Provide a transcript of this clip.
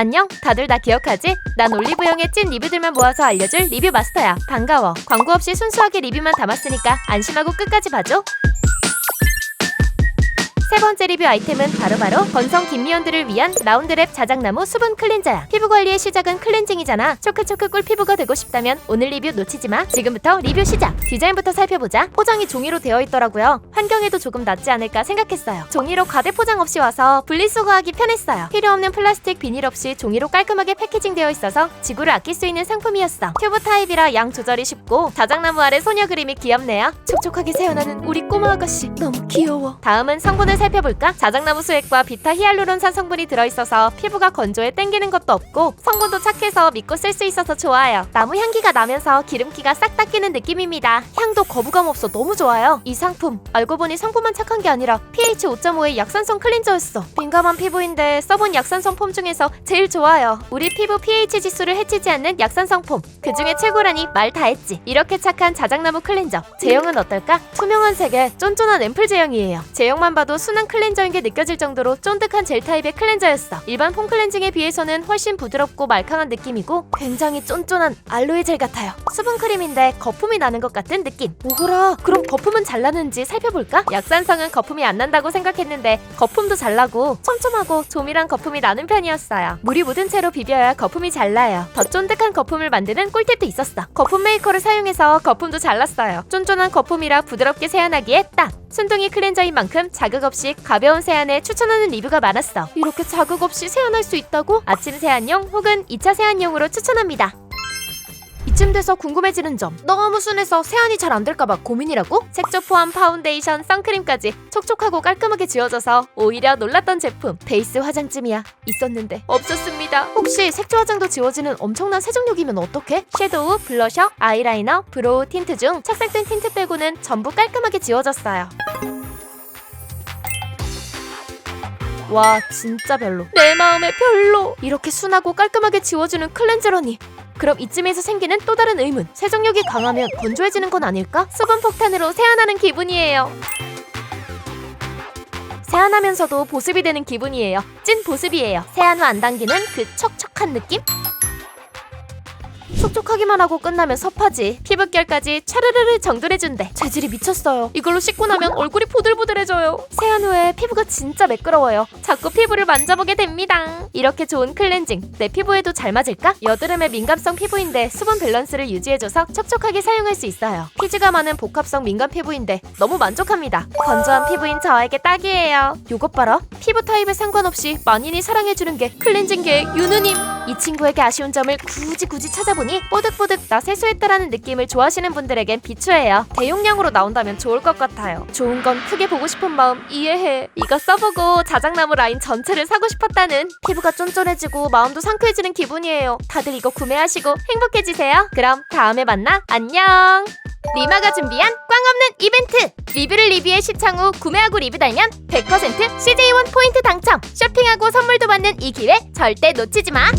안녕, 다들 나 기억하지? 난 올리브영의 찐 리뷰들만 모아서 알려줄 리뷰 마스터야. 반가워. 광고 없이 순수하게 리뷰만 담았으니까 안심하고 끝까지 봐줘. 세 번째 리뷰 아이템은 바로 바로 건성 김미연들을 위한 라운드랩 자작나무 수분 클렌저야. 피부 관리의 시작은 클렌징이잖아. 초크초크 꿀 피부가 되고 싶다면 오늘 리뷰 놓치지 마. 지금부터 리뷰 시작. 디자인부터 살펴보자. 포장이 종이로 되어 있더라고요. 환경에도 조금 낫지 않을까 생각했어요. 종이로 과대 포장 없이 와서 분리수거하기 편했어요. 필요 없는 플라스틱 비닐 없이 종이로 깔끔하게 패키징되어 있어서 지구를 아낄 수 있는 상품이었어. 튜브 타입이라 양 조절이 쉽고 자작나무 아래 소녀 그림이 귀엽네요. 촉촉하게 새어나는 우리 꼬마 아가씨 너무 귀여워. 다음은 성분을 살펴볼까? 자작나무 수액과 비타 히알루론산 성분이 들어있어서 피부가 건조해 땡기는 것도 없고 성분도 착해서 믿고 쓸 수 있어서 좋아요. 나무 향기가 나면서 기름기가 싹 닦이는 느낌입니다. 향도 거부감 없어 너무 좋아요. 이 상품 알고 보니 성분만 착한 게 아니라 pH 5.5의 약산성 클렌저였어. 민감한 피부인데 써본 약산성 폼 중에서 제일 좋아요. 우리 피부 pH 지수를 해치지 않는 약산성 폼. 그 중에 최고라니 말 다 했지. 이렇게 착한 자작나무 클렌저. 제형은 어떨까? 투명한 색에 쫀쫀한 앰플 제형이에요. 제형만 봐도 순한 클렌저인 게 느껴질 정도로 쫀득한 젤 타입의 클렌저였어. 일반 폼 클렌징에 비해서는 훨씬 부드럽고 말캉한 느낌이고 굉장히 쫀쫀한 알로에 젤 같아요. 수분 크림인데 거품이 나는 것 같은 느낌. 오호라, 그럼 거품은 잘 나는지 살펴볼까? 약산성은 거품이 안 난다고 생각했는데 거품도 잘 나고 촘촘하고 조밀한 거품이 나는 편이었어요. 물이 묻은 채로 비벼야 거품이 잘 나요. 더 쫀득한 거품을 만드는 꿀팁도 있었어. 거품 메이커를 사용해서 거품도 잘 났어요. 쫀쫀한 거품이라 부드럽게 세안하기에 딱! 순둥이 클렌저인 만큼 자극 없이 가벼운 세안에 추천하는 리뷰가 많았어. 이렇게 자극 없이 세안할 수 있다고? 아침 세안용 혹은 2차 세안용으로 추천합니다. 이쯤 돼서 궁금해지는 점 너무 순해서 세안이 잘 안 될까봐 고민이라고? 색조 포함 파운데이션, 선크림까지 촉촉하고 깔끔하게 지워져서 오히려 놀랐던 제품 베이스 화장쯤이야 있었는데 없었습니다 혹시 색조 화장도 지워지는 엄청난 세정력이면 어떡해? 섀도우, 블러셔, 아이라이너, 브로우 틴트 중 착색된 틴트 빼고는 전부 깔끔하게 지워졌어요 와 진짜 별로. 내 마음에 별로. 이렇게 순하고 깔끔하게 지워주는 클렌저러니. 그럼 이쯤에서 생기는 또 다른 의문. 세정력이 강하면 건조해지는 건 아닐까? 수분 폭탄으로 세안하는 기분이에요. 세안하면서도 보습이 되는 기분이에요. 찐 보습이에요. 세안 후 안 당기는 그 척척한 느낌? 촉촉하기만 하고 끝나면 섭하지. 피부결까지 차르르르 정돈해준대. 재질이 미쳤어요. 이걸로 씻고 나면 얼굴이 보들보들해져요. 세안 후에 피부가 진짜 매끄러워요. 자꾸 피부를 만져보게 됩니다. 이렇게 좋은 클렌징. 내 피부에도 잘 맞을까? 여드름에 민감성 피부인데 수분 밸런스를 유지해줘서 촉촉하게 사용할 수 있어요. 피지가 많은 복합성 민감 피부인데 너무 만족합니다. 건조한 피부인 저에게 딱이에요. 요것 봐라. 피부 타입에 상관없이 만인이 사랑해주는 게 클렌징계의 유누님 이 친구에게 아쉬운 점을 굳이 굳이 찾아보니 뽀득뽀득 나 세수했다라는 느낌을 좋아하시는 분들에겐 비추예요. 대용량으로 나온다면 좋을 것 같아요. 좋은 건 크게 보고 싶은 마음 이해해. 이거 써보고 자작나무 라인 전체를 사고 싶었다는 피부가 쫀쫀해지고 마음도 상쾌해지는 기분이에요. 다들 이거 구매하시고 행복해지세요. 그럼 다음에 만나. 안녕. 리마가 준비한 꽝 없는 이벤트! 리뷰를 리뷰해 시청 후 구매하고 리뷰 달면 100% CJ1 포인트 당첨! 쇼핑하고 선물도 받는 이 기회 절대 놓치지 마!